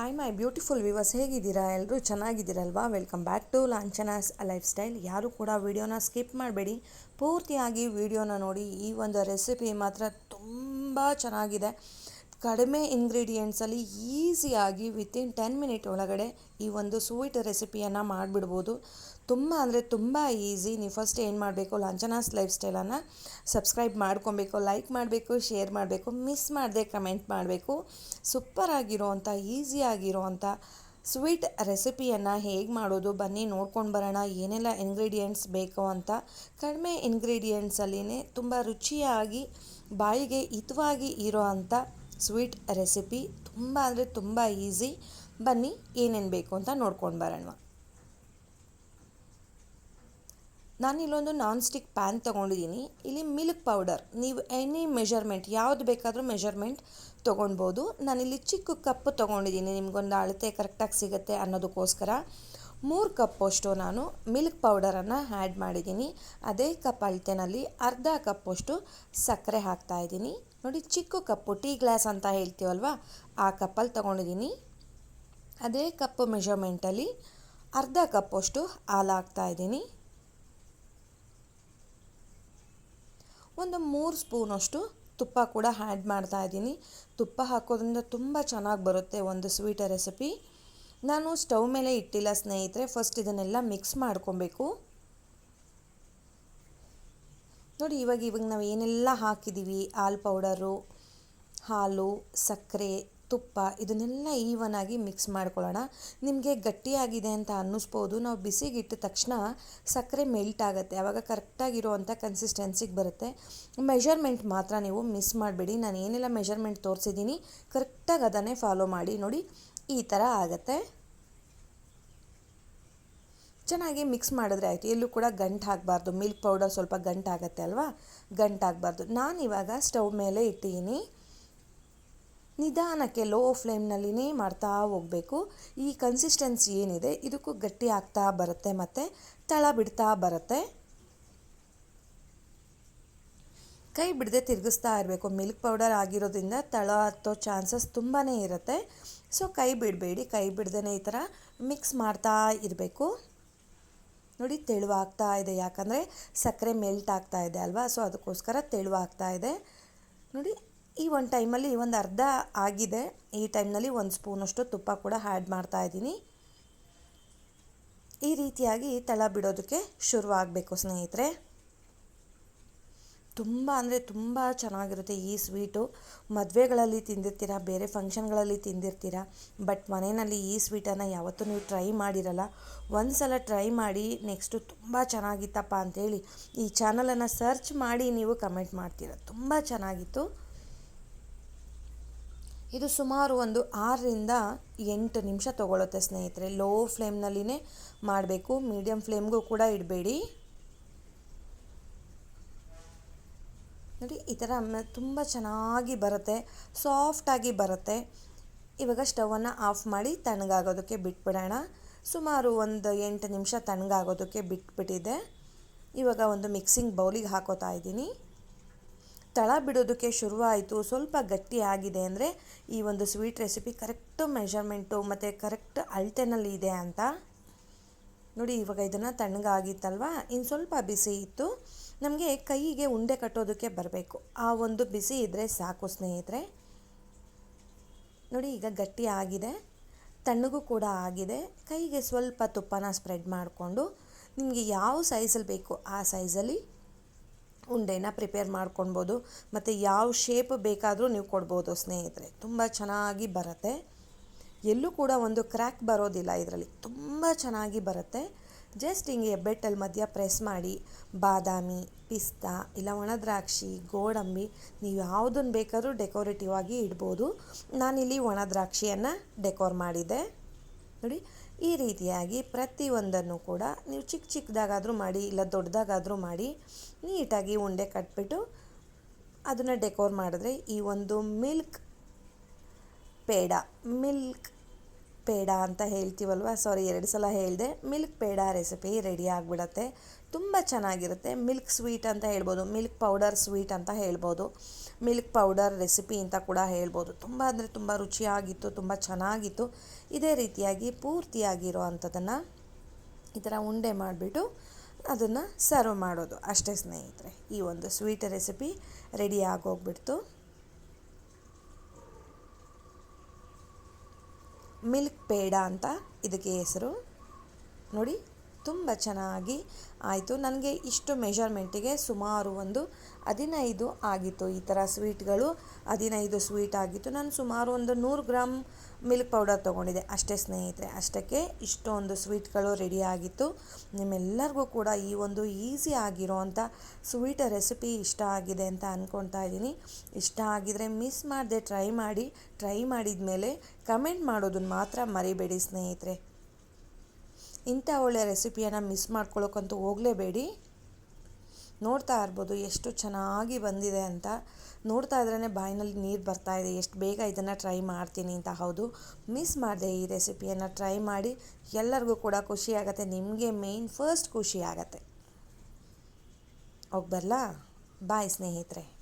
I my beautiful viewers ಹೇಗಿದ್ದೀರಾ? ಎಲ್ಲರೂ ಚೆನ್ನಾಗಿದ್ದೀರಲ್ವಾ? Welcome back to Lanchanas lifestyle ಯಾರೂ ಕೂಡ ವಿಡಿಯೋನ ಸ್ಕಿಪ್ ಮಾಡಬೇಡಿ. ಪೂರ್ತಿಯಾಗಿ ವಿಡಿಯೋನ ನೋಡಿ, ಈ ಒಂದು ರೆಸಿಪಿ ಮಾತ್ರ ತುಂಬ ಚೆನ್ನಾಗಿದೆ. ಕಡಿಮೆ ಇಂಗ್ರೀಡಿಯೆಂಟ್ಸಲ್ಲಿ ಈಸಿಯಾಗಿ ವಿತಿನ್ ಟೆನ್ ಮಿನಿಟ್ ಒಳಗಡೆ ಈ ಒಂದು ಸ್ವೀಟ್ ರೆಸಿಪಿಯನ್ನು ಮಾಡಿಬಿಡ್ಬೋದು. ತುಂಬ ಅಂದರೆ ತುಂಬ ಈಸಿ ನೀವು ಫಸ್ಟ್ ಏನು ಮಾಡಬೇಕು ಲಂಚನಾಸ್ ಲೈಫ್ ಸ್ಟೈಲನ್ನು ಸಬ್ಸ್ಕ್ರೈಬ್ ಮಾಡ್ಕೊಬೇಕು ಲೈಕ್ ಮಾಡಬೇಕು ಶೇರ್ ಮಾಡಬೇಕು ಮಿಸ್ ಮಾಡದೆ ಕಮೆಂಟ್ ಮಾಡಬೇಕು. ಸೂಪರ್ ಆಗಿರೋವಂಥ ಈಸಿಯಾಗಿರೋವಂಥ ಸ್ವೀಟ್ ರೆಸಿಪಿಯನ್ನು ಹೇಗೆ ಮಾಡೋದು, ಬನ್ನಿ ನೋಡ್ಕೊಂಡು ಬರೋಣ. ಏನೆಲ್ಲ ಇಂಗ್ರೀಡಿಯೆಂಟ್ಸ್ ಬೇಕು ಅಂತ. ಕಡಿಮೆ ಇಂಗ್ರೀಡಿಯೆಂಟ್ಸಲ್ಲಿನೇ ತುಂಬ ರುಚಿಯಾಗಿ, ಬಾಯಿಗೆ ಹಿತವಾಗಿ ಇರೋ ಅಂಥ ಸ್ವೀಟ್ ರೆಸಿಪಿ ತುಂಬ ಅಂದರೆ ತುಂಬ ಈಸಿ. ಬನ್ನಿ ಏನೇನು ಬೇಕು ಅಂತ ನೋಡ್ಕೊಂಡು ಬರೋಣ. ನಾನಿಲ್ಲೊಂದು ನಾನ್ ಸ್ಟಿಕ್ ಪ್ಯಾನ್ ತೊಗೊಂಡಿದ್ದೀನಿ. ಇಲ್ಲಿ ಮಿಲ್ಕ್ ಪೌಡರ್ ನೀವು ಎನಿ ಮೆಷರ್ಮೆಂಟ್ ಯಾವುದು ಬೇಕಾದರೂ ಮೆಷರ್ಮೆಂಟ್ ತೊಗೊಳ್ಬೋದು ನಾನಿಲ್ಲಿ ಚಿಕ್ಕ ಕಪ್ ತೊಗೊಂಡಿದ್ದೀನಿ. ನಿಮಗೊಂದು ಅಳತೆ ಕರೆಕ್ಟಾಗಿ ಸಿಗುತ್ತೆ ಅನ್ನೋದಕ್ಕೋಸ್ಕರ. ಮೂರು ಕಪ್ಪಷ್ಟು ನಾನು ಮಿಲ್ಕ್ ಪೌಡರನ್ನು ಆ್ಯಡ್ ಮಾಡಿದ್ದೀನಿ. ಅದೇ ಕಪ್ ಅಳತೆನಲ್ಲಿ ಅರ್ಧ ಕಪ್ಪಷ್ಟು ಸಕ್ಕರೆ ಹಾಕ್ತಾಯಿದ್ದೀನಿ ನೋಡಿ ಚಿಕ್ಕ ಕಪ್ಪು ಟೀ ಗ್ಲಾಸ್ ಅಂತ ಹೇಳ್ತೀವಲ್ವ? ಆ ಕಪ್ಪಲ್ಲಿ ತೊಗೊಂಡಿದ್ದೀನಿ. ಅದೇ ಕಪ್ ಮೆಷರ್ಮೆಂಟಲ್ಲಿ ಅರ್ಧ ಕಪ್ಪಷ್ಟು ಹಾಲು ಹಾಕ್ತಾಯಿದ್ದೀನಿ ಒಂದು ಮೂರು ಸ್ಪೂನಷ್ಟು ತುಪ್ಪ ಕೂಡ ಆ್ಯಡ್ ಮಾಡ್ತಾ ಇದ್ದೀನಿ. ತುಪ್ಪ ಹಾಕೋದ್ರಿಂದ ತುಂಬ ಚೆನ್ನಾಗಿ ಬರುತ್ತೆ ಒಂದು ಸ್ವೀಟ್ ರೆಸಿಪಿ. ನಾನು ಸ್ಟವ್ ಮೇಲೆ ಇಟ್ಟಿಲ್ಲ ಸ್ನೇಹಿತರೆ, ಫಸ್ಟ್ ಇದನ್ನೆಲ್ಲ ಮಿಕ್ಸ್ ಮಾಡ್ಕೊಬೇಕು. ನೋಡಿ, ಇವಾಗ ಇವಾಗ ನಾವು ಏನೆಲ್ಲ ಹಾಕಿದ್ದೀವಿ ಹಾಲು ಪೌಡರು, ಹಾಲು, ಸಕ್ಕರೆ, ತುಪ್ಪ, ಇದನ್ನೆಲ್ಲ ಈವನ್ ಆಗಿ ಮಿಕ್ಸ್ ಮಾಡ್ಕೊಳ್ಳೋಣ. ನಿಮಗೆ ಗಟ್ಟಿಯಾಗಿದೆ ಅಂತ ಅನ್ನಿಸ್ಬೋದು. ನಾವು ಬಿಸಿಗಿಟ್ಟ ತಕ್ಷಣ ಸಕ್ಕರೆ ಮೆಲ್ಟ್ ಆಗುತ್ತೆ. ಆವಾಗ ಕರೆಕ್ಟಾಗಿರುವಂಥ ಕನ್ಸಿಸ್ಟೆನ್ಸಿಗೆ ಬರುತ್ತೆ. ಮೆಷರ್ಮೆಂಟ್ ಮಾತ್ರ ನೀವು ಮಿಸ್ ಮಾಡಬೇಡಿ. ನಾನು ಏನೆಲ್ಲ ಮೆಷರ್ಮೆಂಟ್ ತೋರಿಸಿದ್ದೀನಿ ಕರೆಕ್ಟಾಗಿ ಅದನ್ನೇ ಫಾಲೋ ಮಾಡಿ ನೋಡಿ, ಈ ಥರ ಆಗುತ್ತೆ. ಚೆನ್ನಾಗಿ ಮಿಕ್ಸ್ ಮಾಡಿದ್ರೆ ಆಯಿತು. ಎಲ್ಲೂ ಕೂಡ ಗಂಟು ಹಾಕಬಾರ್ದು. ಮಿಲ್ಕ್ ಪೌಡರ್ ಸ್ವಲ್ಪ ಗಂಟು ಆಗುತ್ತೆ ಅಲ್ವಾ? ಗಂಟು ಆಗಬಾರ್ದು. ನಾನು ಇವಾಗ ಸ್ಟವ್ ಮೇಲೆ ಇಟ್ಟಿದ್ದೀನಿ ನಿಧಾನಕ್ಕೆ ಲೋ ಫ್ಲೇಮ್ನಲ್ಲಿನೇ ಮಾಡ್ತಾ ಹೋಗಬೇಕು. ಈ ಕನ್ಸಿಸ್ಟೆನ್ಸಿ ಏನಿದೆ, ಇದಕ್ಕೂ ಗಟ್ಟಿ ಆಗ್ತಾ ಬರುತ್ತೆ ಮತ್ತು ತಳ ಬಿಡ್ತಾ ಬರುತ್ತೆ. ಕೈ ಬಿಡದೆ ತಿರುಗಿಸ್ತಾ ಇರಬೇಕು. ಮಿಲ್ಕ್ ಪೌಡರ್ ಆಗಿರೋದ್ರಿಂದ ತಳ ಹತ್ತೋ ಚಾನ್ಸಸ್ ತುಂಬಾ ಇರುತ್ತೆ. ಸೊ ಕೈ ಬಿಡಬೇಡಿ. ಕೈ ಬಿಡ್ದೇ ಈ ಥರ ಮಿಕ್ಸ್ ಮಾಡ್ತಾ ಇರಬೇಕು. ನೋಡಿ, ತೆಳುವಾಗ್ತಾ ಇದೆ. ಯಾಕಂದರೆ ಸಕ್ಕರೆ ಮೆಲ್ಟ್ ಆಗ್ತಾ ಇದೆ ಅಲ್ವಾ? ಸೊ ಅದಕ್ಕೋಸ್ಕರ ತೆಳುವಾಗ್ತಾ ಇದೆ. ನೋಡಿ, ಈ ಒಂದು ಟೈಮಲ್ಲಿ ಒಂದು ಅರ್ಧ ಆಗಿದೆ. ಈ ಟೈಮ್ನಲ್ಲಿ ಒಂದು ಸ್ಪೂನಷ್ಟು ತುಪ್ಪ ಕೂಡ ಆ್ಯಡ್ ಮಾಡ್ತಾ ಇದ್ದೀನಿ. ಈ ರೀತಿಯಾಗಿ ತಳ ಬಿಡೋದಕ್ಕೆ ಶುರುವಾಗಬೇಕು, ಸ್ನೇಹಿತರೆ. ತುಂಬ ಅಂದರೆ ತುಂಬ ಚೆನ್ನಾಗಿರುತ್ತೆ ಈ ಸ್ವೀಟು. ಮದುವೆಗಳಲ್ಲಿ ತಿಂದಿರ್ತೀರ, ಬೇರೆ ಫಂಕ್ಷನ್ಗಳಲ್ಲಿ ತಿಂದಿರ್ತೀರ, ಬಟ್ ಮನೆಯಲ್ಲಿ ಈ ಸ್ವೀಟನ್ನು ಯಾವತ್ತೂ ನೀವು ಟ್ರೈ ಮಾಡಿರಲ್ಲ. ಒಂದು ಸಲ ಟ್ರೈ ಮಾಡಿ, ನೆಕ್ಸ್ಟು ತುಂಬ ಚೆನ್ನಾಗಿತ್ತಪ್ಪ ಅಂಥೇಳಿ ಈ ಚಾನಲನ್ನು ಸರ್ಚ್ ಮಾಡಿ ನೀವು ಕಮೆಂಟ್ ಮಾಡ್ತೀರ. ತುಂಬ ಚೆನ್ನಾಗಿತ್ತು. ಇದು ಸುಮಾರು ಒಂದು ಆರರಿಂದ ಎಂಟು ನಿಮಿಷ ತೊಗೊಳುತ್ತೆ ಸ್ನೇಹಿತರೆ. ಲೋ ಫ್ಲೇಮ್ನಲ್ಲಿನೇ ಮಾಡಬೇಕು ಮೀಡಿಯಮ್ ಫ್ಲೇಮ್ಗೂ ಕೂಡ ಇಡಬೇಡಿ. ನೋಡಿ, ಈ ಥರ ತುಂಬ ಚೆನ್ನಾಗಿ ಬರುತ್ತೆ, ಸಾಫ್ಟಾಗಿ ಬರುತ್ತೆ. ಇವಾಗ ಸ್ಟವನ್ನು ಆಫ್ ಮಾಡಿ ತಣ್ಣಗಾಗೋದಕ್ಕೆ ಬಿಟ್ಬಿಡೋಣ. ಸುಮಾರು ಒಂದು ಎಂಟು ನಿಮಿಷ ತಣ್ಣಗಾಗೋದಕ್ಕೆ ಬಿಟ್ಬಿಟ್ಟಿದೆ. ಇವಾಗ ಒಂದು ಮಿಕ್ಸಿಂಗ್ ಬೌಲಿಗೆ ಹಾಕೋತಾ ಇದ್ದೀನಿ. ತಳ ಬಿಡೋದಕ್ಕೆ ಶುರುವಾಯಿತು, ಸ್ವಲ್ಪ ಗಟ್ಟಿ ಆಗಿದೆ ಅಂದರೆ ಈ ಒಂದು ಸ್ವೀಟ್ ರೆಸಿಪಿ ಕರೆಕ್ಟು ಮೆಷರ್ಮೆಂಟು ಮತ್ತು ಕರೆಕ್ಟ್ ಅಳತೆನಲ್ಲಿ ಇದೆ ಅಂತ. ನೋಡಿ, ಇವಾಗ ಇದನ್ನು ತಣ್ಣಗಾಗಿತ್ತಲ್ವ? ಇನ್ನು ಸ್ವಲ್ಪ ಬಿಸಿ ಇತ್ತು. ನಮಗೆ ಕೈಗೆ ಉಂಡೆ ಕಟ್ಟೋದಕ್ಕೆ ಬರಬೇಕು. ಆ ಒಂದು ಬಿಸಿ ಇದ್ದರೆ ಸಾಕು ಸ್ನೇಹಿತರೆ. ನೋಡಿ, ಈಗ ಗಟ್ಟಿ ಆಗಿದೆ. ತಣ್ಣಗೂ ಕೂಡ ಆಗಿದೆ. ಕೈಗೆ ಸ್ವಲ್ಪ ತುಪ್ಪನ ಸ್ಪ್ರೆಡ್ ಮಾಡಿಕೊಂಡು ನಿಮಗೆ ಯಾವ ಸೈಜಲ್ಲಿ ಬೇಕು ಆ ಸೈಜಲ್ಲಿ ಉಂಡೆನ ಪ್ರಿಪೇರ್ ಮಾಡ್ಕೊಳ್ಬೋದು. ಮತ್ತು ಯಾವ ಶೇಪ್ ಬೇಕಾದರೂ ನೀವು ಕೊಡ್ಬೋದು ಸ್ನೇಹಿತರೆ. ತುಂಬ ಚೆನ್ನಾಗಿ ಬರುತ್ತೆ. ಎಲ್ಲೂ ಕೂಡ ಒಂದು ಕ್ರ್ಯಾಕ್ ಬರೋದಿಲ್ಲ ಇದರಲ್ಲಿ. ತುಂಬ ಚೆನ್ನಾಗಿ ಬರುತ್ತೆ. ಜಸ್ಟ್ ಹಿಂಗೆ ಹೆಬ್ಬೆಟ್ಟಲ್ಲಿ ಮಧ್ಯ ಪ್ರೆಸ್ ಮಾಡಿ, ಬಾದಾಮಿ, ಪಿಸ್ತಾ, ಇಲ್ಲ ಒಣದ್ರಾಕ್ಷಿ, ಗೋಡಂಬಿ, ನೀವು ಯಾವುದನ್ನು ಬೇಕಾದರೂ ಡೆಕೋರೇಟಿವ್ ಆಗಿ ಇಡ್ಬೋದು. ನಾನಿಲ್ಲಿ ಒಣದ್ರಾಕ್ಷಿಯನ್ನು ಡೆಕೋರ್ ಮಾಡಿದೆ ನೋಡಿ, ಈ ರೀತಿಯಾಗಿ ಪ್ರತಿಯೊಂದನ್ನು ಕೂಡ ನೀವು ಚಿಕ್ಕ ಚಿಕ್ಕದಾಗಾದರೂ ಮಾಡಿ, ಇಲ್ಲ ದೊಡ್ಡದಾಗಾದರೂ ಮಾಡಿ, ನೀಟಾಗಿ ಉಂಡೆ ಕಟ್ಬಿಟ್ಟು ಅದನ್ನು ಡೆಕೋರ್ ಮಾಡಿದ್ರೆ ಈ ಒಂದು ಮಿಲ್ಕ್ ಪೇಡ ಮಿಲ್ಕ್ ಪೇಡ ಅಂತ ಹೇಳ್ತೀವಲ್ವ? ಸಾರಿ ಎರಡು ಸಲ ಹೇಳಿದೆ. ಮಿಲ್ಕ್ ಪೇಡ ರೆಸಿಪಿ ರೆಡಿ ಆಗಿಬಿಡತ್ತೆ. ತುಂಬ ಚೆನ್ನಾಗಿರುತ್ತೆ. ಮಿಲ್ಕ್ ಸ್ವೀಟ್ ಅಂತ ಹೇಳ್ಬೋದು. ಮಿಲ್ಕ್ ಪೌಡರ್ ಸ್ವೀಟ್ ಅಂತ ಹೇಳ್ಬೋದು. ಮಿಲ್ಕ್ ಪೌಡರ್ ರೆಸಿಪಿ ಅಂತ ಕೂಡ ಹೇಳ್ಬೋದು. ತುಂಬ ಅಂದರೆ ತುಂಬ ರುಚಿಯಾಗಿತ್ತು, ತುಂಬ ಚೆನ್ನಾಗಿತ್ತು. ಇದೇ ರೀತಿಯಾಗಿ ಪೂರ್ತಿಯಾಗಿರೋ ಅಂಥದ್ದನ್ನು ಈ ಥರ ಉಂಡೆ ಮಾಡಿಬಿಟ್ಟು ಅದನ್ನು ಸರ್ವ್ ಮಾಡೋದು. ಅಷ್ಟೇ ಸ್ನೇಹಿತರೆ, ಈ ಒಂದು ಸ್ವೀಟ್ ರೆಸಿಪಿ ರೆಡಿ ಆಗೋಗ್ಬಿಡ್ತು. ಮಿಲ್ಕ್ ಪೇಡ ಅಂತ ಇದಕ್ಕೆ ಹೆಸರು. ನೋಡಿ. ತುಂಬ ಚೆನ್ನಾಗಿ ಆಯಿತು. ನನಗೆ ಇಷ್ಟು ಮೆಷರ್ಮೆಂಟಿಗೆ ಸುಮಾರು ಒಂದು ಹದಿನೈದು ಆಗಿತ್ತು ಈ ಥರ ಸ್ವೀಟ್ಗಳು. ಹದಿನೈದು ಸ್ವೀಟ್ ಆಗಿತ್ತು. ನಾನು ಸುಮಾರು ಒಂದು ನೂರು ಗ್ರಾಮ್ ಮಿಲ್ಕ್ ಪೌಡರ್ ತೊಗೊಂಡಿದ್ದೆ. ಅಷ್ಟೇ ಸ್ನೇಹಿತರೆ, ಅಷ್ಟಕ್ಕೆ ಇಷ್ಟೊಂದು ಸ್ವೀಟ್ಗಳು ರೆಡಿ ಆಗಿತ್ತು. ನಿಮ್ಮೆಲ್ಲರಿಗೂ ಕೂಡ ಈ ಒಂದು ಈಸಿ ಆಗಿರೋವಂಥ ಸ್ವೀಟ್ ರೆಸಿಪಿ ಇಷ್ಟ ಆಗಿದೆ ಅಂತ ಅಂದ್ಕೊಳ್ತಾ ಇದ್ದೀನಿ. ಇಷ್ಟ ಆಗಿದರೆ ಮಿಸ್ ಮಾಡದೆ ಟ್ರೈ ಮಾಡಿ, ಟ್ರೈ ಮಾಡಿದ ಮೇಲೆ ಕಮೆಂಟ್ ಮಾಡೋದನ್ನು ಮಾತ್ರ ಮರಿಬೇಡಿ ಸ್ನೇಹಿತರೆ. ಇಂಥ ಒಳ್ಳೆಯ ರೆಸಿಪಿಯನ್ನು ಮಿಸ್ ಮಾಡ್ಕೊಳ್ಳೋಕ್ಕಂತೂ ಹೋಗಲೇಬೇಡಿ. ನೋಡ್ತಾ ಇರ್ಬೋದು ಎಷ್ಟು ಚೆನ್ನಾಗಿ ಬಂದಿದೆ ಅಂತ. ನೋಡ್ತಾ ಇದ್ರೇ ಬಾಯಿನಲ್ಲಿ ನೀರು ಬರ್ತಾ ಇದೆ. ಎಷ್ಟು ಬೇಗ ಇದನ್ನು ಟ್ರೈ ಮಾಡ್ತೀನಿ ಅಂತ. ಹೌದು, ಮಿಸ್ ಮಾಡಿದೆ ಈ ರೆಸಿಪಿಯನ್ನು ಟ್ರೈ ಮಾಡಿ. ಎಲ್ಲರಿಗೂ ಕೂಡ ಖುಷಿ ನಿಮಗೆ ಮೇಯ್ನ್ ಫಸ್ಟ್ ಖುಷಿ ಆಗುತ್ತೆ. ಹೋಗಿ ಬಾಯ್ ಸ್ನೇಹಿತರೆ.